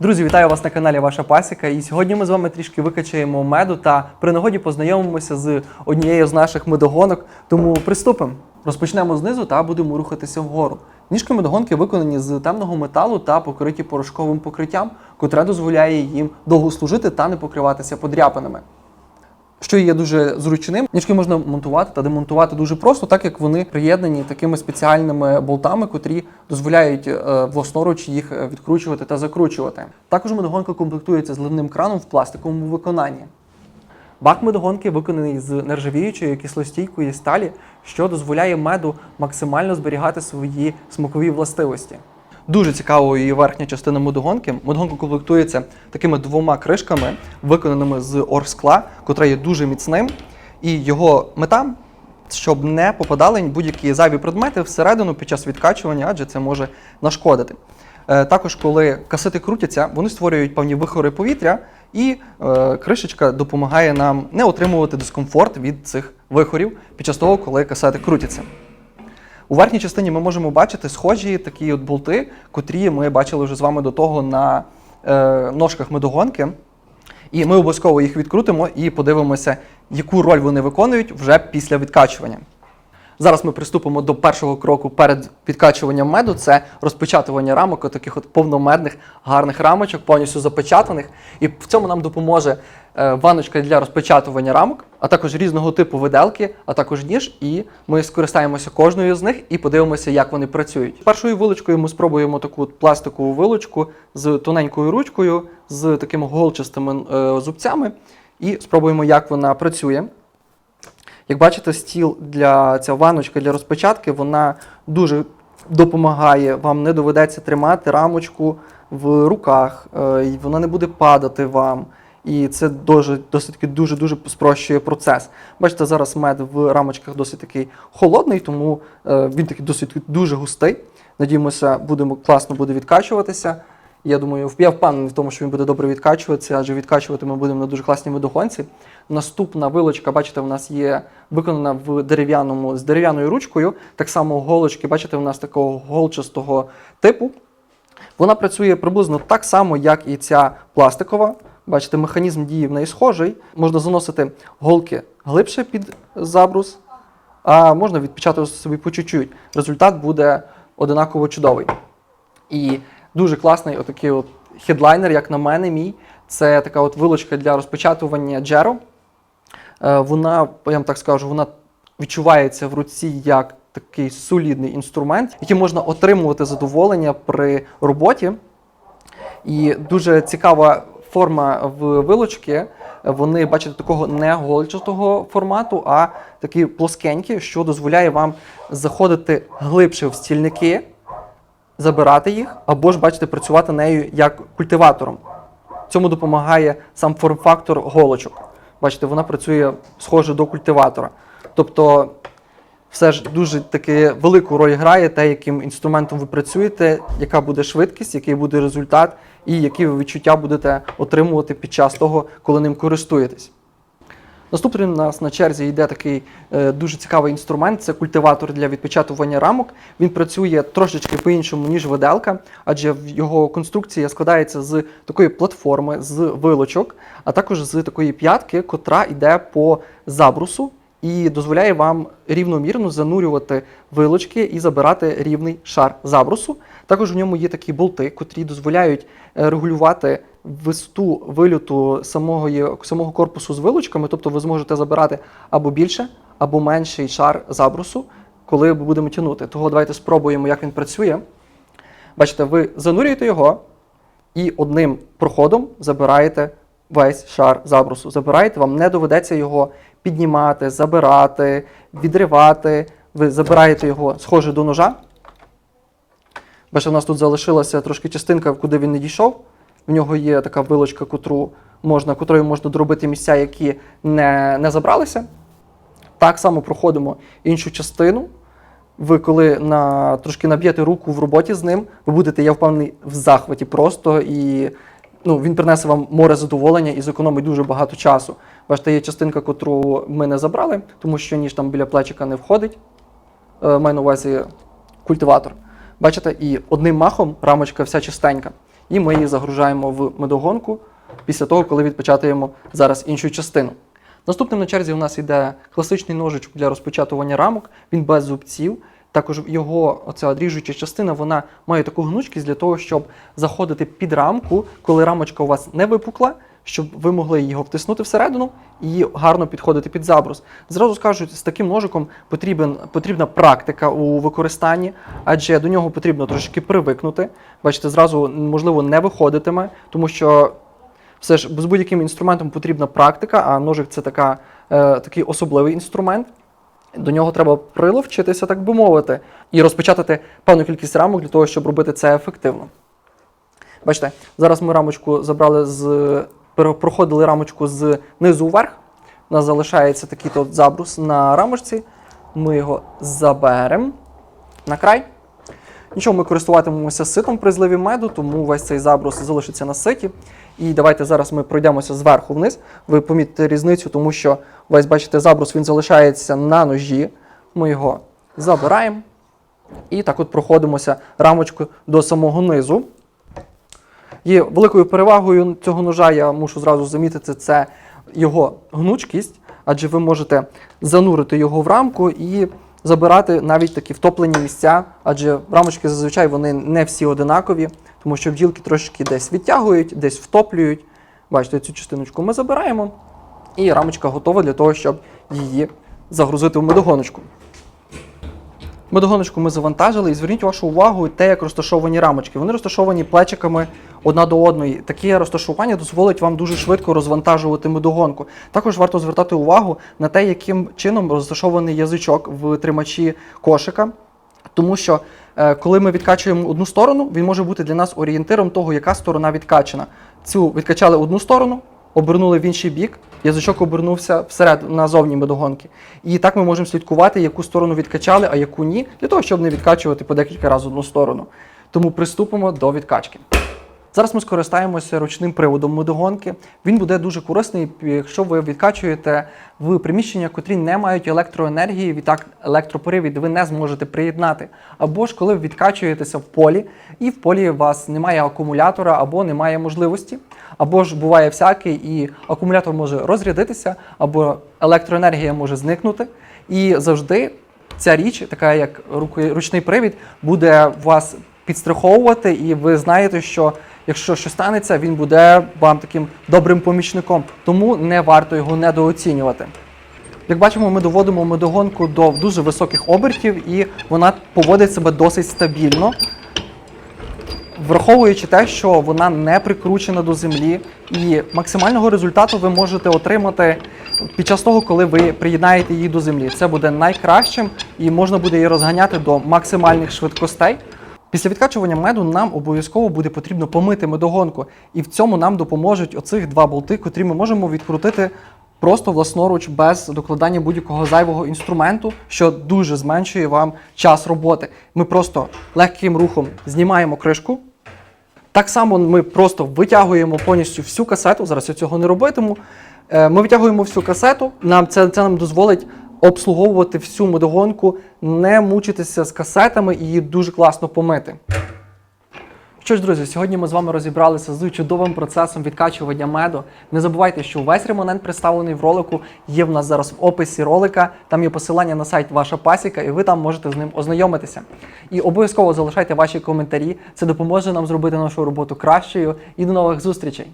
Друзі, вітаю вас на каналі Ваша Пасіка. І сьогодні ми з вами трішки викачаємо меду та при нагоді познайомимося з однією з наших медогонок. Тому приступимо. Розпочнемо знизу та будемо рухатися вгору. Ніжки медогонки виконані з темного металу та покриті порошковим покриттям, котре дозволяє їм довго служити та не покриватися подряпинами. Що є дуже зручним, ніжки можна монтувати та демонтувати дуже просто, так як вони приєднані такими спеціальними болтами, котрі дозволяють е, власноруч їх е, відкручувати та закручувати. Також медогонка комплектується зливним краном в пластиковому виконанні. Бак медогонки виконаний з нержавіючої кислостійкої сталі, що дозволяє меду максимально зберігати свої смакові властивості. Дуже цікавою її верхня частина медогонки. Медогонка комплектується такими двома кришками, виконаними з оргскла, котре є дуже міцним. І його мета, щоб не попадали будь-які зайві предмети всередину під час відкачування, адже це може нашкодити. Е, Також, коли касети крутяться, вони створюють певні вихори повітря, і е, кришечка допомагає нам не отримувати дискомфорт від цих вихорів під час того, коли касети крутяться. У верхній частині ми можемо бачити схожі такі от болти, котрі ми бачили вже з вами до того на е, ножках медогонки. І ми обов'язково їх відкрутимо і подивимося, яку роль вони виконують вже після відкачування. Зараз ми приступимо до першого кроку перед відкачуванням меду. Це розпечатування рамок, таких от повномедних, гарних рамочок, повністю запечатаних. І в цьому нам допоможе ваночка для розпечатування рамок, а також різного типу виделки, а також ніж. І ми скористаємося кожною з них і подивимося, як вони працюють. Першою вилочкою ми спробуємо таку пластикову вилочку з тоненькою ручкою, з такими голчастими е, зубцями, і спробуємо, як вона працює. Як бачите, стіл для ця ваночка для розпечатки, вона дуже допомагає. Вам не доведеться тримати рамочку в руках, е, вона не буде падати вам. І це досить таки дуже дуже спрощує процес. Бачите, зараз мед в рамочках досить такий холодний, тому е, він такий досить дуже густий. Надіємося, будемо класно буде відкачуватися. Я думаю, я впевнений в тому, що він буде добре відкачуватися, адже відкачувати ми будемо на дуже класній медогонці. Наступна вилочка, бачите, у нас є виконана в дерев'яному з дерев'яною ручкою. Так само голочки, бачите, у нас такого голчастого типу. Вона працює приблизно так само, як і ця пластикова. Бачите, механізм дії в неї схожий. Можна заносити голки глибше під забрус, а можна відпечатати собі по чуть-чуть. Результат буде одинаково чудовий. І дуже класний отакий от хедлайнер, як на мене, мій. Це така от вилочка для розпечатування джеро. Е, Вона, я вам так скажу, вона відчувається в руці як такий солідний інструмент, який можна отримувати задоволення при роботі. І дуже цікава форма в вилочки. Вони, бачите, такого не гольчатого формату, а такі плоскенькі, що дозволяє вам заходити глибше в стільники, забирати їх, або ж, бачите, працювати нею як культиватором. Цьому допомагає сам форм-фактор голочок. Бачите, вона працює схоже до культиватора. Тобто, все ж дуже таки велику роль грає те, яким інструментом ви працюєте, яка буде швидкість, який буде результат, і які ви відчуття будете отримувати під час того, коли ним користуєтесь. Наступним у нас на черзі йде такий е, дуже цікавий інструмент це культиватор для відпечатування рамок. Він працює трошечки по-іншому, ніж виделка, адже його конструкція складається з такої платформи, з вилочок, а також з такої п'ятки, котра йде по забрусу і дозволяє вам рівномірно занурювати вилочки і забирати рівний шар забрусу. Також в ньому є такі болти, котрі дозволяють е, регулювати висоту вильоту самого, самого корпусу з вилочками, тобто ви зможете забирати або більше, або менший шар забрусу, коли будемо тягнути. Того давайте спробуємо, як він працює. Бачите, ви занурюєте його і одним проходом забираєте весь шар забрусу. Забираєте, вам не доведеться його піднімати, забирати, відривати. Ви забираєте його схоже до ножа. Бачите, у нас тут залишилася трошки частинка, куди він не дійшов. В нього є така вилочка, котру можна, котрою можна доробити місця, які не, не забралися. Так само проходимо іншу частину. Ви коли на, трошки наб'єте руку в роботі з ним, ви будете, я впевнений, в захваті просто і ну, він принесе вам море задоволення і зекономить дуже багато часу. Бачите, є частинка, котру ми не забрали, тому що ніж там біля плечика не входить. Е, маю на увазі культиватор. Бачите, і одним махом рамочка вся чистенька. і ми її загружаємо в медогонку після того, коли відпечатаємо зараз іншу частину. Наступним на черзі у нас йде класичний ножичок для розпечатування рамок, він без зубців. Також його оця ріжуча частина вона має таку гнучкість для того, щоб заходити під рамку, коли рамочка у вас не випукла, щоб ви могли його втиснути всередину і гарно підходити під забрус. Зразу скажу, з таким ножиком потрібен, потрібна практика у використанні, адже до нього потрібно трошки привикнути. Бачите, зразу можливо не виходитиме, тому що все ж з будь-яким інструментом потрібна практика, а ножик це така, е, такий особливий інструмент. До нього треба приловчитися, так би мовити, і розпечатати певну кількість рамок для того, щоб робити це ефективно. Бачите, зараз ми рамочку забрали з. проходили рамочку з низу вверх. У нас залишається такий забрус на рамочці. Ми його заберемо на край. Нічого, ми користуватимемося ситом при зливі меду, тому весь цей забрус залишиться на ситі. І давайте зараз ми пройдемося зверху вниз. Ви помітите різницю, тому що весь, бачите, забрус він залишається на ножі. Ми його забираємо. І так от проходимося рамочкою до самого низу. Є великою перевагою цього ножа, я мушу зразу замітити, це його гнучкість, адже ви можете занурити його в рамку і забирати навіть такі втоплені місця, адже рамочки зазвичай вони не всі одинакові, тому що бджілки трошки десь відтягують, десь втоплюють. Бачите, цю частиночку ми забираємо, і рамочка готова для того, щоб її загрузити в медогоночку. Медогоночку ми завантажили і зверніть вашу увагу те, як розташовані рамочки. Вони розташовані плечиками одна до одної. Таке розташування дозволить вам дуже швидко розвантажувати медогонку. Також варто звертати увагу на те, яким чином розташований язичок в тримачі кошика. Тому що е, коли ми відкачуємо одну сторону, він може бути для нас орієнтиром того, яка сторона відкачана. Цю відкачали одну сторону, обернули в інший бік, язичок обернувся всеред назовні медогонки. І так ми можемо слідкувати, яку сторону відкачали, а яку ні, для того, щоб не відкачувати по декілька разів одну сторону. Тому приступимо до відкачки. Зараз ми скористаємося ручним приводом медогонки. Він буде дуже корисний, якщо ви відкачуєте в приміщення, котрі не мають електроенергії, відтак електропривід ви не зможете приєднати. Або ж коли ви відкачуєтеся в полі, і в полі у вас немає акумулятора або немає можливості, або ж буває всяке, і акумулятор може розрядитися, або електроенергія може зникнути. І завжди ця річ, така як ручний привід, буде вас підстраховувати, і ви знаєте, що якщо щось станеться, він буде вам таким добрим помічником. Тому не варто його недооцінювати. Як бачимо, ми доводимо медогонку до дуже високих обертів, і вона поводить себе досить стабільно, враховуючи те, що вона не прикручена до землі, і максимального результату ви можете отримати під час того, коли ви приєднаєте її до землі. Це буде найкращим і можна буде її розганяти до максимальних швидкостей. Після відкачування меду нам обов'язково буде потрібно помити медогонку, і в цьому нам допоможуть оцих два болти, котрі ми можемо відкрутити просто власноруч без докладання будь-якого зайвого інструменту, що дуже зменшує вам час роботи. Ми просто легким рухом знімаємо кришку. Так само ми просто витягуємо повністю всю касету. Зараз я цього не робитиму. Е, Ми витягуємо всю касету. Нам це, це нам дозволить обслуговувати всю медогонку, не мучитися з касетами і її дуже класно помити. Що ж, друзі, сьогодні ми з вами розібралися з чудовим процесом відкачування меду. Не забувайте, що весь ремонент представлений в ролику є в нас зараз в описі ролика. Там є посилання на сайт Ваша Пасіка, і ви там можете з ним ознайомитися. І обов'язково залишайте ваші коментарі. Це допоможе нам зробити нашу роботу кращою. І до нових зустрічей!